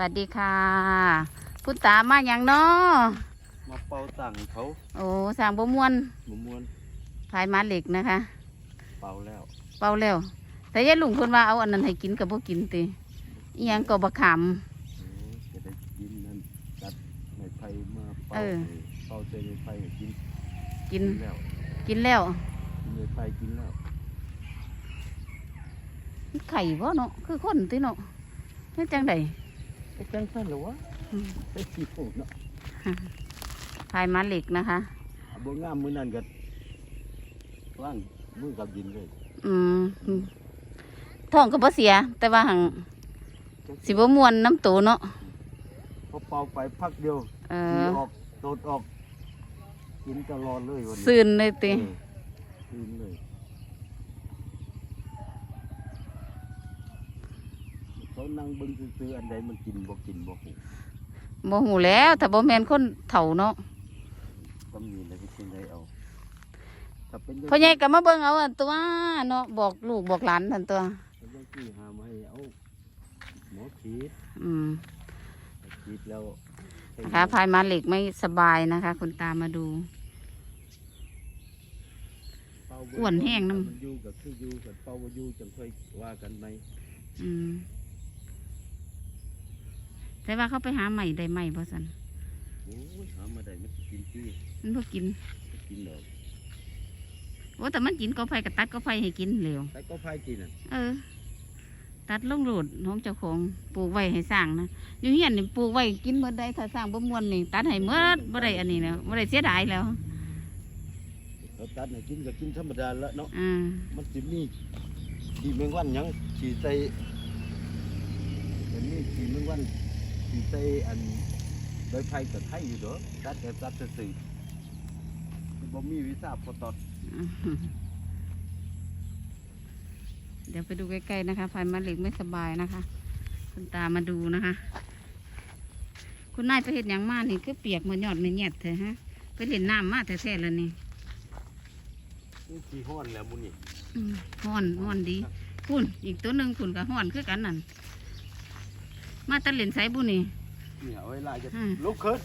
วัสดีค่ะพุทธามาอย่างเนาะมาเป่าสั่งเขา โอ้สร้างบ่มวนหมุมวนพายมาเหล็กนะคะ เป่าแล้ว เป่าแล้ว แต่ยายลุงเพิ่นว่าเอาอันนั้นให้กินกับบ่กินติอีหยังก็บ่ขำโอ้จะได้กินนั่นตัดไม้ไผ่มาเป่าเออให้เป่าใจไม้ไผ่ให้กิน กินแล้ว กินแล้วกินไม้ไผ่กินแล้วไข่บ่เนาะคือคนติเนาะเฮ็ดจังได ไอ้จังสั้นเหรอวะอืมไอ้ขี้โผงเนาะพายมาเหล็กนะคะเอาบ่งามมือนั่นก็ว่างมือกับดินเลย อืมอืมท้องก็บ่เสีย แต่ว่าหังสิบ่ม่วนน้ำโตเนาะพอเป่าไปพักเดียวเอขี้อออกโดดออกกินตลอดเลยวันนี้ซื่นเลยติเออซื่นเลย นั่งเบิ่งซื่อๆอันใดมันกินบ่กินบ่หูบ่หูแล้วถ้าบ่แม่นคนเฒ่าเนาะก็มีอะไรที่ได้เอาถ้าเป็นพ่อใหญ่ก็มาเบิ่งเอาอันตัวเนาะบอกลูกบอกหลานทันตัวเป็นยังที่หามาให้เอาหมอฉีดอืมฉีดแล้วให้นะคะพายมาเหล็กไม่สบายนะคะ คุณตามาดูเป่าอ้วนแห้งน้ำ มันอยู่กับคืออยู่กับเป่าบ่อยู่จังค่อยว่ากันไหม อืม แต่ว่าเขาไปหาใหม่ได้ใหม่บ่สันโอ้ยหามาได้มันสิกินที่มันบ่กินกินดอกโอ้แต่มันกินก็ไฟกับตัดก็ไฟให้กินเร็วแต่ก็พายกินอะเออ ตัดลงโหลดของเจ้าของปลูกไว้ให้สร้างนะอยู่เฮียนนี่ปลูกไว้กินเมื่อใดถ้าสร้างบ่ม่วนนี่ตัดให้เมื่อบ่ได้อันนี้แล้วบ่ได้เสียดายแล้วเราตัดให้กินก็กินธรรมดาแล้วเนาะอ่ามันสิมีขี่แมงวันหยังขี่ใส่อันนี้ขี่แมงวัน ขี่ใส่อันโดยไผ่กับไทยอยู่เด้อตัดแต่ตัดซื่อๆบ่มีวิสาพอตอดเดี๋ยวไปดูใกล้ๆนะคะพายมาเหล็กไม่สบายนะคะ คุณตามาดูนะคะ คุณนายไปเห็นอย่างมานี่คือเปียกเหมือนยอดไม่แยดเถอะฮะ ไปเล่นน้ำมาแท้ๆแล้วนี่นี่ขี่ห้อนแล้วมุนี่อืมห้อนห้อนดีพุ่นอีกตัวหนึ่งพุ่นกับห้อนคือกันนั่น มาตะเล่นไสบุนี่นี่เอาไว้ลายจะอืมลุกขึ้น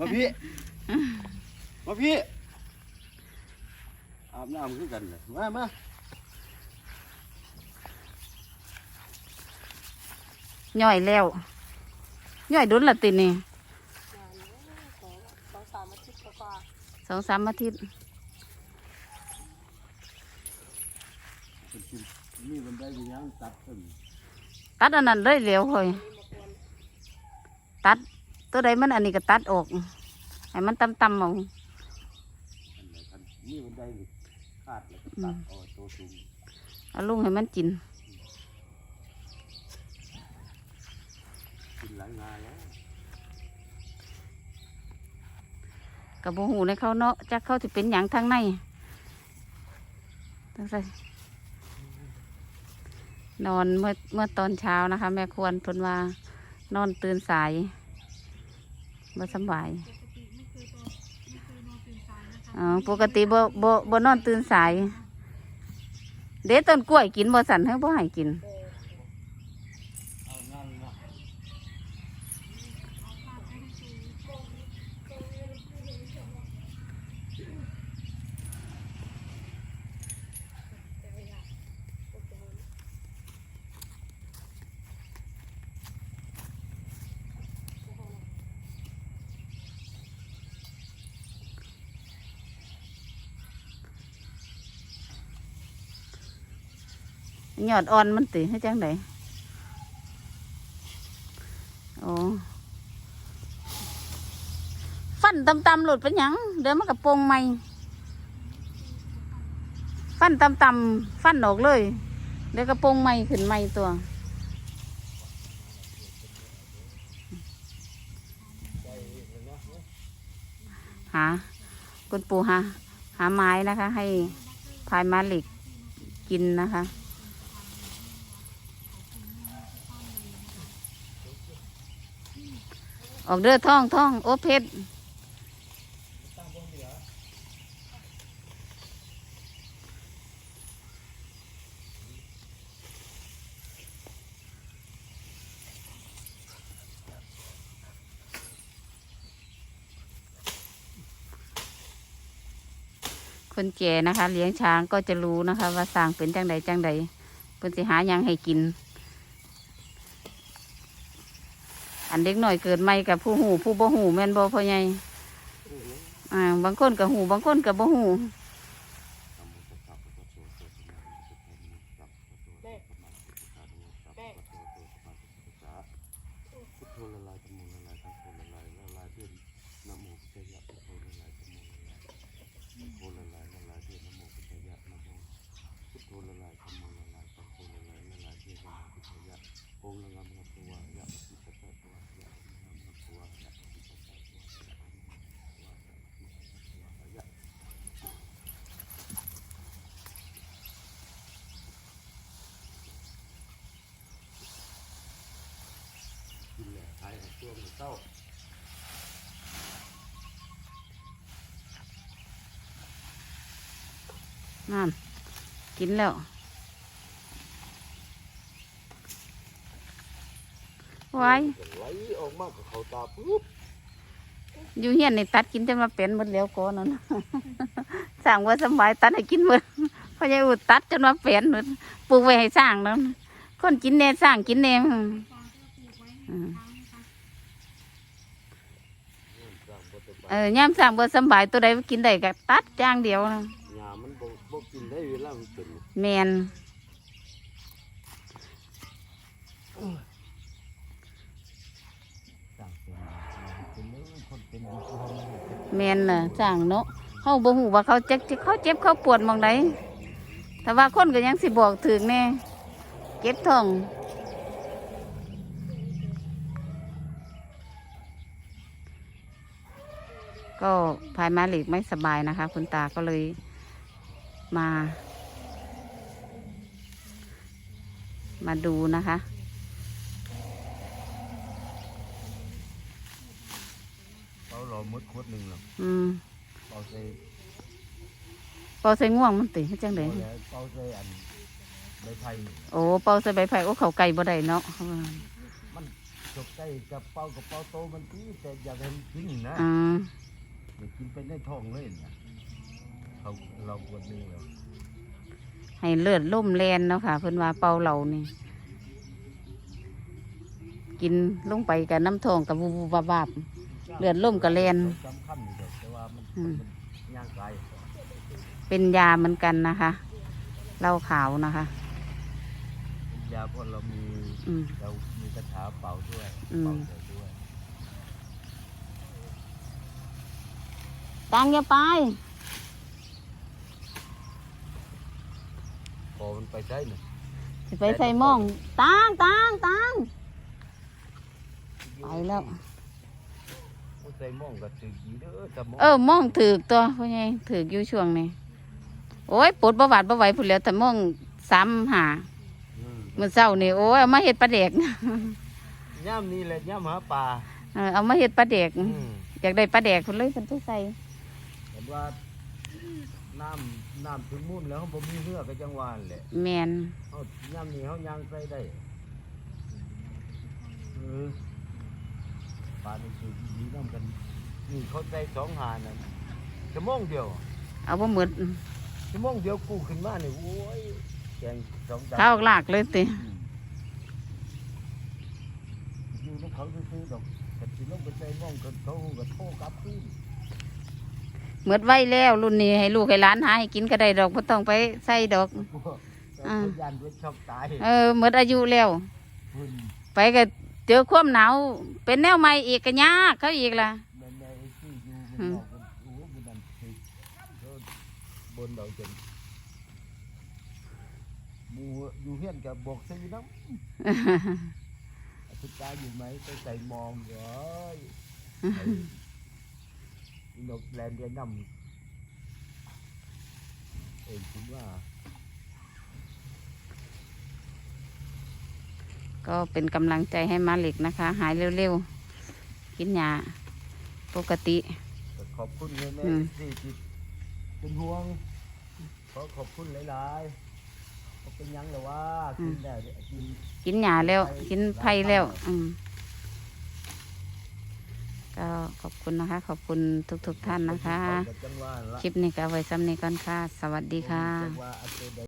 มาพี่มาพี่อาบน้ำคือกันเลยมามาย่อยแล้วย่อยดุนละตินี่สองสามอาทิตย์กว่าสองสามอาทิตย์เป็นกินนี่มันได้ยังตัดขึ้น ตัดอันนั้นเลยเร็วเลยตัดตัวใดมันอันนี้ก็ตัดออกให้มันต่ำๆเอาอันไหนคันนี่มันได้นี่ขาดแล้วก็ตัดเอาตัวสูงเอาลุงให้มันกินกินหลายงานแล้วกับโบหูในเขาเนาะจักเขาที่เป็นอย่างทางในตั้งใส่ นอนเมื่อเมื่อตอนเช้านะคะ แม่ควรเพนว่านอนตื่นสายบ่สำบายอ๋อปกติบ่บ่บ่นอนตื่นสาย เด็ต้นกล้วยกินบ่สันให้บ่ให้กิน ยอดอ่อนมันติให้จังไดโอ้ฟันตำๆหลุดเป็นยัง เดี๋ยวมันกระโปรงใหม่ ฟันตำๆฟันออกเลย เดี๋ยวกระโปรงใหม่ขึ้นใหม่ตัวหาคุณปู่หาหาไม้นะคะ ให้พายมาเหล็กกินนะคะ ออกเด้อท่องท่องโอเพ็ดคนแก่นะคะ เลี้ยงช้างก็จะรู้นะคะ ว่าสร้างเป็นจังใดจังใดเพิ่นสิหายังให้กินันเด็กหน่อยเกิดใหม่กับผู้หูผู้บ่หูแม่นบ่พ่อใหญ่อ่าบางคนกับหูบางคนกับบ่หู พุทโธละลายธรรมละลายสังโฆละลายละลายเพื่อนนะโมพุทธยะพุทโธละลายธรรมละลายพุทโธละลายละลายเพื่อนนะโมพุทธยะนะโมพุทโธละลายธรรมละลายสังโฆละลายละลายเพื่อนนะโมพุทธยะองค์ละงามงัตัวยะปิตตะตัวยะงามงัตัวยะปิตตะตัวยะ กินแหละขาย เอาช่วงเศร้านั่นกินแล้วไว้ไหลออกมากับเขาตาปุ๊บอยู่เฮียนในตัดกินจนมาเป็นหมดแล้วก่อนนั่นสร้างว่าสำบายตัดให้กินหมดพ่อใหญ่อุดตัดจนมาเป็นหมดปลูกไว้ให้สร้างนั่นคนกินแน่สร้างกินแน่อืม สร้างบ่ได้ เออย่ามสร้างบ่สำบายตัวใดกินได้ก็ตัดอย่างเดียวนะหญ้ามันบ่บ่กินได้เวลามันเป็นแมนสร้างเป็นเป็นเลยคนเป็นอยู่ที่ห้องแมนน่ะสร้างเนาะเฮาบ่ฮู้ว่าเขาเจ็บเขาเจ็บเขาปวดหมองใดแต่ว่าคนก็ยังสิบอกถึงแน่เก็บท้อง ก็ภายมาหลีกไม่สบายนะคะ คุณตาก็เลยมา มาดูนะคะ เขารอมดขวดหนึงหรอกอืมเป่าใส่เป่าใส่ง่วงมันติให้จังไดเป่าแล้วเป่าใส่อันใบไผ่โอ้เป่าใส่ใบไผ่โอ้เขาไก่บ่ได้เนาะมันจกใส่กับเป่ากับเป่าโตมันตีแต่อยากให้มันกินนะ อืมอยา กกินไปในท้องเลยนะเขาเราขวดหนึงแล้วให้เลือดล่มแลนเนาะค่ะเพิ่นว่าเป่าเหล่านี่ กินลงไปกับน้ำทองกับวูบวาบาบเลือดล่มกับแลนสำคัญอยู่ดอกแต่ว่ามันอืมมันย่างไกลเป็นยาเหมือนกันนะคะเหล้าขาวนะคะเป็นยาเพราะเรามีอืม เรามีกระถาเป่าด้วยอืม เป่าใส่ด้วย ตังอย่าไปพอมันไปใช้เนี่ยสิไปใส่หมองตังตังตังไปแล้วมันใส่หม่องก็ถือดีเด้อแต่หม่องเออหมองถือกตัวพ่อใหญ่ถือกอยู่ช่วงนี้โอ้ยปวดประวัติประไหวพุ่นแล้วแต่หมองซ้ำหามเมื่อเช้านี่โอ้ยเอามาเห็ดปลาเด็กย่ามนี่แหละย่ามหาปลาเออเอามาเห็ดปลาเด็กอืมอยากได้ปลาแดกคนเลยเป็นตัวใส่เห็น ว่าน้ำน้ำถึงมุ่นแล้วเขาบ่มีเรือก็จังหวานแหละแมนเขาย่ามนี่เขาย่างใส่ได้เออปลาในสูดีน้ำกันนี่เขาใส่สองหานั่นชั่วโมงเดียวเอาบ่หมดชั่วโมงเดียวกูขึ้นมาเนี่ยโอ้ยแกงสองดาวข้าวลากเลยติอยู่น้ำเขาซื้อๆดอกแต่ที่ลงไปใส่หม่องกันเขาก็โทรกลับคืน หมดไว้แล้วรุ่นนี้ให้ลูกให้หลานหาให้กินก็ได้ดอกบ่ต้องไปใส่ดอกแต่พยานด้วยช็อกตายเออหมดอายุแล้วพุ่นไปก็เจอความหนาวเป็นแนวใหม่อีกก็ยากเขาอีกล่ะ แม่แม่ไอ้ที่อยู่บอืนมนอกบนโอ้บนนั้นคือบนเราจนหมูอยู่เฮียนกับบอกใส่น้ำสุดท้ายอยู่ไหมไปใส่มองเอ้ยไอ้ นกแลนเดียนำเองคุณว่า ก็เป็นกำลังใจให้มาเล็กนะคะ หายเร็วๆ กินยาปกติก็ขอบคุณแม่แม่อืม ที่ที่เป็นห่วง ขอขอบคุณหลายๆก็เป็นหยังแต่ว่ากินได้กิน กินยาแล้ว กินไผ่แล้ว อืม ก็ขอบคุณคุณนะคะ ขอบคุณทุกๆท่านนะคะจังหวะละคลิปนี้ก็เอาไว้ซ้ำนี้ก่อนค่ะ สวัสดีค่ะ